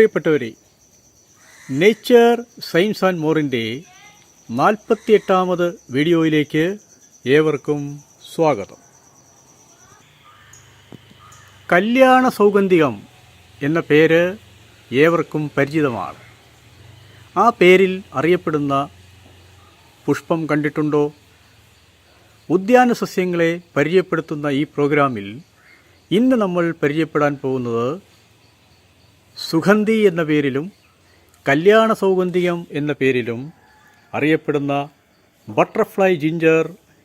പ്രിയപ്പെട്ടവരെ nature science and മോറിന്റെ നാൽപ്പത്തിയെട്ടാമത് വീഡിയോയിലേക്ക് ഏവർക്കും സ്വാഗതം. കല്യാണ സൗഗന്ധികം എന്ന പേര് ഏവർക്കും പരിചിതമാണ്. ആ പേരിൽ അറിയപ്പെടുന്ന പുഷ്പം കണ്ടിട്ടുണ്ടോ? ഉദ്യാന സസ്യങ്ങളെ പരിചയപ്പെടുത്തുന്ന ഈ പ്രോഗ്രാമിൽ ഇന്ന് നമ്മൾ പരിചയപ്പെടാൻ പോകുന്നത് സുഗന്ധി എന്ന പേരിലും കല്യാണ സൗഗന്ധികം എന്ന പേരിലും അറിയപ്പെടുന്ന ബട്ടർഫ്ലൈ ജിഞ്ചർ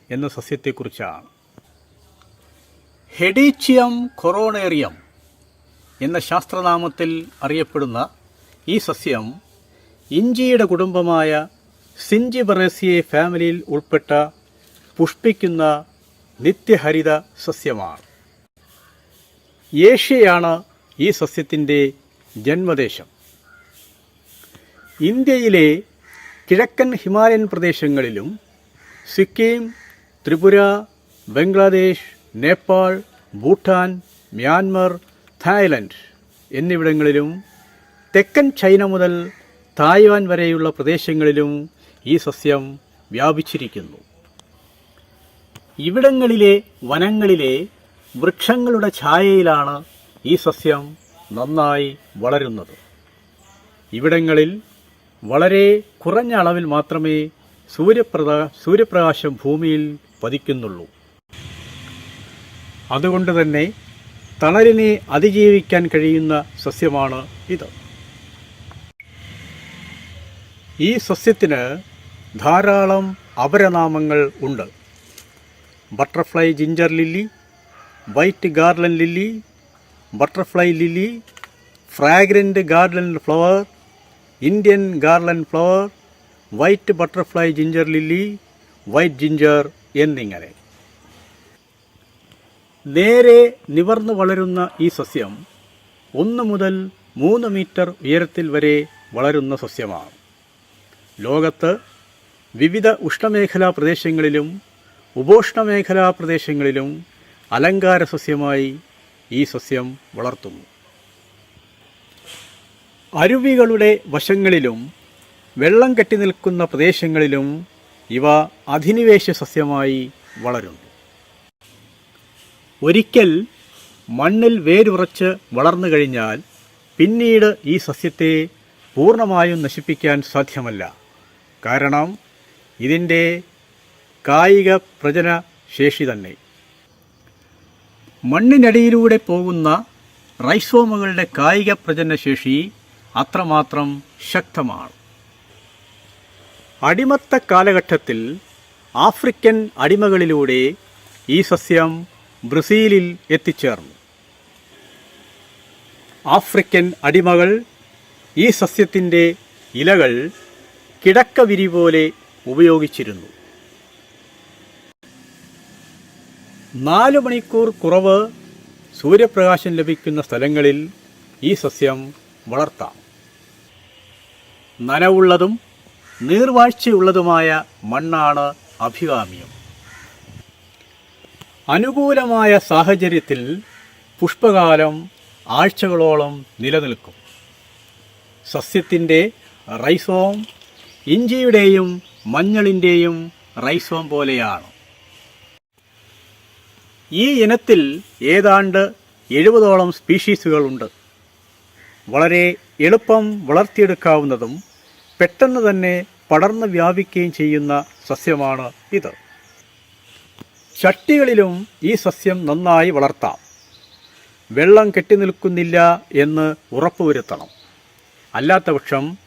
എന്ന സസ്യത്തെക്കുറിച്ചാണ്. ഹെഡീച്ചിയം കൊറോണേറിയം എന്ന ശാസ്ത്രനാമത്തിൽ അറിയപ്പെടുന്ന ഈ സസ്യം ഇഞ്ചിയുടെ കുടുംബമായ സിഞ്ചിബറേസിയെ ഫാമിലിയിൽ ഉൾപ്പെട്ട പുഷ്പിക്കുന്ന നിത്യഹരിത സസ്യമാണ്. ഏഷ്യയാണ് ഈ സസ്യത്തിന്റെ ജന്മദേശം. ഇന്ത്യയിലെ കിഴക്കൻ ഹിമാലയൻ പ്രദേശങ്ങളിലും സിക്കിം ത്രിപുര ബംഗ്ലാദേശ് നേപ്പാൾ ഭൂട്ടാൻ മ്യാൻമർ തായ്ലൻഡ് എന്നിവിടങ്ങളിലും തെക്കൻ ചൈന മുതൽ തായ്വാൻ വരെയുള്ള പ്രദേശങ്ങളിലും ഈ സസ്യം വ്യാപിച്ചിരിക്കുന്നു. ഇവിടങ്ങളിലെ വനങ്ങളിലെ വൃക്ഷങ്ങളുടെ ഛായയിലാണ് ഈ സസ്യം നന്നായി വളരുന്നത്. ഇവിടങ്ങളിൽ വളരെ കുറഞ്ഞ അളവിൽ മാത്രമേ സൂര്യപ്രകാ സൂര്യപ്രകാശം ഭൂമിയിൽ പതിക്കുന്നുള്ളൂ. അതുകൊണ്ട് തന്നെ തണലിനെ അതിജീവിക്കാൻ കഴിയുന്ന സസ്യമാണ് ഇത്. ഈ സസ്യത്തിന് ധാരാളം അപരനാമങ്ങൾ ഉണ്ട്. Butterfly ginger lily white garland lily butterfly lily fragrant garden flower Indian garden flower white butterfly ginger lily white ginger എന്നിങ്ങനെ. നേരെ നിവർന്നു വളരുന്ന ഈ സസ്യം ഒന്ന് മുതൽ മൂന്ന് മീറ്റർ ഉയരത്തിൽ വരെ വളരുന്ന സസ്യമാണ്. ലോകത്ത് വിവിധ ഉഷ്ണമേഖലാ പ്രദേശങ്ങളിലും ഉപോഷ്ണമേഖലാ പ്രദേശങ്ങളിലും അലങ്കാര സസ്യമായി ഈ സസ്യം വളർത്തുന്നു. അരുവികളുടെ വശങ്ങളിലും വെള്ളം കെട്ടി നിൽക്കുന്ന പ്രദേശങ്ങളിലും ഇവ അധിനിവേശ സസ്യമായി വളരുന്നു. ഒരിക്കൽ മണ്ണിൽ വേരുറച്ച് വളർന്നു കഴിഞ്ഞാൽ പിന്നീട് ഈ സസ്യത്തെ പൂർണമായും നശിപ്പിക്കാൻ സാധ്യമല്ല. കാരണം ഇതിന്റെ കായിക പ്രജന ശേഷി തന്നെ. മണ്ണിനടിയിലൂടെ പോകുന്ന റൈസോമുകളുടെ കായിക പ്രജനശേഷി അത്രമാത്രം ശക്തമാണ്. അടിമത്ത കാലഘട്ടത്തിൽ ആഫ്രിക്കൻ അടിമകളിലൂടെ ഈ സസ്യം ബ്രസീലിൽ എത്തിച്ചേർന്നു. ആഫ്രിക്കൻ അടിമകൾ ഈ സസ്യത്തിന്റെ ഇലകൾ കിടക്കവിരി പോലെ ഉപയോഗിച്ചിരുന്നു. നാല് മണിക്കൂർ കുറവ് സൂര്യപ്രകാശം ലഭിക്കുന്ന സ്ഥലങ്ങളിൽ ഈ സസ്യം വളർത്താം. നനവുള്ളതും നീർവാഴ്ചയുള്ളതുമായ മണ്ണാണ് അഭികാമ്യം. അനുകൂലമായ സാഹചര്യത്തിൽ പുഷ്പകാലം ആഴ്ചകളോളം നിലനിൽക്കും. സസ്യത്തിന്റെ റൈസോം ഇഞ്ചിയുടെയും മഞ്ഞളിന്റെയും റൈസോം പോലെയാണ്. ഈ ഇനത്തിൽ ഏതാണ്ട് എഴുപതോളം സ്പീഷീസുകളുണ്ട്. വളരെ എളുപ്പം വളർത്തിയെടുക്കാവുന്നതും പെട്ടെന്ന് തന്നെ പടർന്ന് വ്യാപിക്കുകയും ചെയ്യുന്ന സസ്യമാണ് ഇത്. ചട്ടികളിലും ഈ സസ്യം നന്നായി വളർത്താം. വെള്ളം കെട്ടി നിൽക്കുന്നില്ല എന്ന് ഉറപ്പുവരുത്തണം. അല്ലാത്തപക്ഷം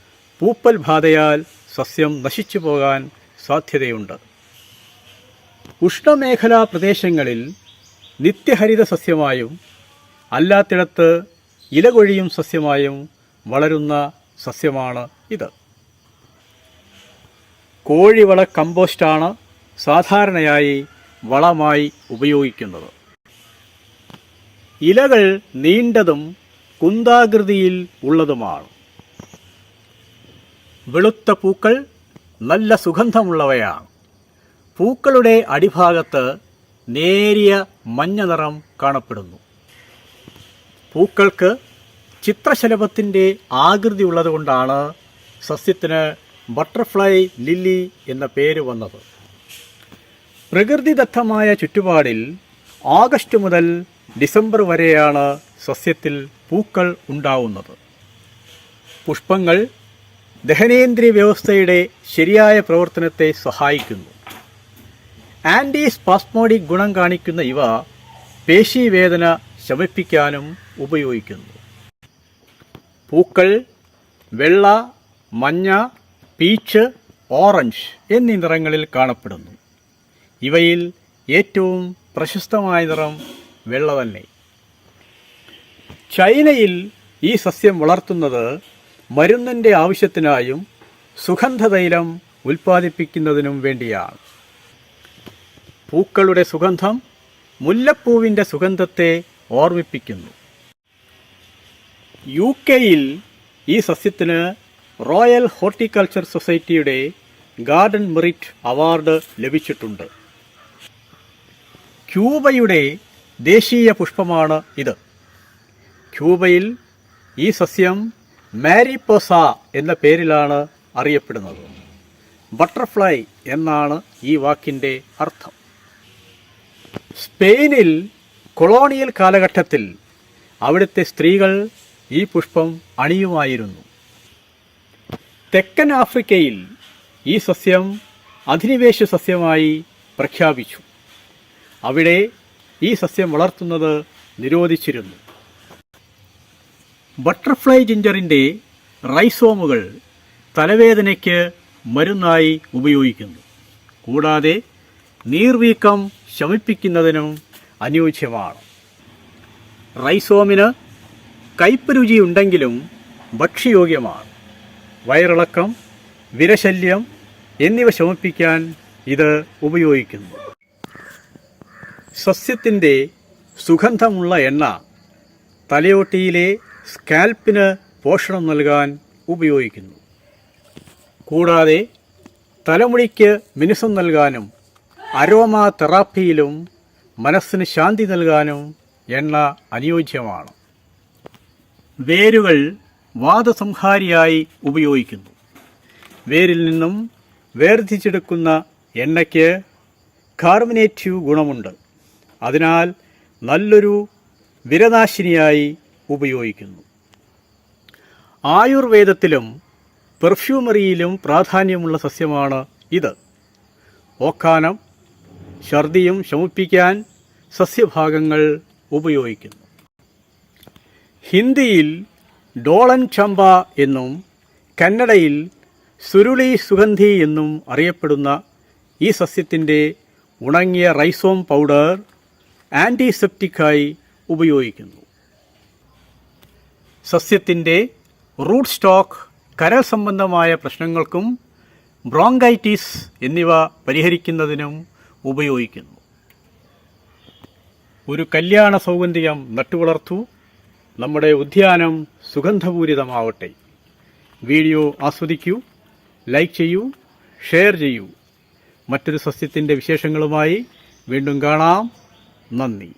പൂപ്പൽ ബാധയാൽ സസ്യം നശിച്ചു പോകാൻ സാധ്യതയുണ്ട്. ഉഷ്ണമേഖലാ പ്രദേശങ്ങളിൽ നിത്യഹരിത സസ്യമായും അല്ലാത്തിടത്ത് ഇലകൊഴിയും സസ്യമായും വളരുന്ന സസ്യമാണ് ഇത്. കോഴിവള കമ്പോസ്റ്റാണ് സാധാരണയായി വളമായി ഉപയോഗിക്കുന്നത്. ഇലകൾ നീണ്ടതും കുന്താകൃതിയിൽ ഉള്ളതുമാണ്. വെളുത്ത പൂക്കൾ നല്ല സുഗന്ധമുള്ളവയാണ്. പൂക്കളുടെ അടിഭാഗത്ത് നേരിയ മഞ്ഞ നിറം കാണപ്പെടുന്നു. പൂക്കൾക്ക് ചിത്രശലഭത്തിന്റെ ആകൃതി ഉള്ളതുകൊണ്ടാണ് സസ്യത്തിന് ബട്ടർഫ്ലൈ ലില്ലി എന്ന പേര് വന്നത്. പ്രകൃതിദത്തമായ ചുറ്റുപാടിൽ ആഗസ്റ്റ് മുതൽ ഡിസംബർ വരെയാണ് സസ്യത്തിൽ പൂക്കൾ ഉണ്ടാവുന്നത്. പുഷ്പങ്ങൾ ദഹനേന്ദ്രിയ വ്യവസ്ഥയുടെ ശരിയായ പ്രവർത്തനത്തെ സഹായിക്കുന്നു. ആന്റി സ്പാസ്മോഡിക് ഗുണം കാണിക്കുന്ന ഇവ പേശീവേദന ശമിപ്പിക്കാനും ഉപയോഗിക്കുന്നു. പൂക്കൾ വെള്ള മഞ്ഞ പീച്ച് ഓറഞ്ച് എന്നീ നിറങ്ങളിൽ കാണപ്പെടുന്നു. ഇവയിൽ ഏറ്റവും പ്രശസ്തമായ നിറം വെള്ള തന്നെ ചൈനയിൽ ഈ സസ്യം വളർത്തുന്നത് മരുന്നിന്റെ ആവശ്യത്തിനായും സുഗന്ധതൈലം ഉൽപ്പാദിപ്പിക്കുന്നതിനും വേണ്ടിയാണ്. പൂക്കളുടെ സുഗന്ധം മുല്ലപ്പൂവിന്റെ സുഗന്ധത്തെ ഓർമ്മിപ്പിക്കുന്നു. യു കെയിൽ ഈ സസ്യത്തിന് റോയൽ ഹോർട്ടിക്കൾച്ചർ സൊസൈറ്റിയുടെ ഗാർഡൻ മെറിറ്റ് അവാർഡ് ലഭിച്ചിട്ടുണ്ട്. ക്യൂബയുടെ ദേശീയ പുഷ്പമാണ് ഇത്. ക്യൂബയിൽ ഈ സസ്യം മാരിപ്പോസ എന്ന പേരിലാണ് അറിയപ്പെടുന്നത്. ബട്ടർഫ്ലൈ എന്നാണ് ഈ വാക്കിന്റെ അർത്ഥം. സ്പെയിനിൽ കൊളോണിയൽ കാലഘട്ടത്തിൽ അവിടുത്തെ സ്ത്രീകൾ ഈ പുഷ്പം അണിയുമായിരുന്നു. തെക്കൻ ആഫ്രിക്കയിൽ ഈ സസ്യം അധിനിവേശ സസ്യമായി പ്രഖ്യാപിച്ചു. അവിടെ ഈ സസ്യം വളർത്തുന്നത് നിരോധിച്ചിരുന്നു. ബട്ടർഫ്ലൈ ജിഞ്ചറിന്റെ റൈസോമുകൾ തലവേദനയ്ക്ക് മരുന്നായി ഉപയോഗിക്കുന്നു. കൂടാതെ നീർവീക്കം ശമിപ്പിക്കുന്നതിനും അനുയോജ്യമാണ്. റൈസോമിന് കയ്പ് രുചിയുണ്ടെങ്കിലും ഭക്ഷ്യയോഗ്യമാണ്. വയറിളക്കം വിരശല്യം എന്നിവ ശമിപ്പിക്കാൻ ഇത് ഉപയോഗിക്കുന്നു. സസ്യത്തിന്റെ സുഗന്ധമുള്ള എണ്ണ തലയോട്ടിയിലെ സ്കാൽപ്പിന് പോഷണം നൽകാൻ ഉപയോഗിക്കുന്നു. കൂടാതെ തലമുടിക്ക് മിനുസം നൽകാനും അരോമ തെറാപ്പിയിലും മനസ്സിന് ശാന്തി നൽകാനും എണ്ണ അനുയോജ്യമാണ്. വേരുകൾ വാദസംഹാരിയായി ഉപയോഗിക്കുന്നു. വേരിൽ നിന്നും വേർതിച്ചെടുക്കുന്ന എണ്ണയ്ക്ക് കാർബണേറ്റീവ് ഗുണമുണ്ട്. അതിനാൽ നല്ലൊരു വിരനാശിനിയായി ഉപയോഗിക്കുന്നു. ആയുർവേദത്തിലും പെർഫ്യൂമറിയിലും പ്രാധാന്യമുള്ള സസ്യമാണ് ഇത്. ഓക്കാനം ഛർദിയും ശമിപ്പിക്കാൻ സസ്യഭാഗങ്ങൾ ഉപയോഗിക്കുന്നു. ഹിന്ദിയിൽ ഡോളൻ ചമ്പ എന്നും കന്നഡയിൽ സുരുളി സുഗന്ധി എന്നും അറിയപ്പെടുന്ന ഈ സസ്യത്തിന്റെ ഉണങ്ങിയ റൈസോം പൗഡർ ആന്റിസെപ്റ്റിക്കായി ഉപയോഗിക്കുന്നു. സസ്യത്തിന്റെ റൂട്ട് സ്റ്റോക്ക് കരൾ സംബന്ധമായ പ്രശ്നങ്ങൾക്കും ബ്രോങ്കൈറ്റിസ് എന്നിവ പരിഹരിക്കുന്നതിനും ഉപയോഗിക്കുന്നു. ഒരു കല്യാണ സൗഗന്ധികം നട്ടുവളർത്തൂ. നമ്മുടെ ഉദ്യാനം സുഗന്ധപൂരിതമാവട്ടെ. വീഡിയോ ആസ്വദിക്കൂ ലൈക്ക് ചെയ്യൂ ഷെയർ ചെയ്യൂ. മറ്റൊരു സസ്യത്തിന്റെ വിശേഷങ്ങളുമായി വീണ്ടും കാണാം. നന്ദി.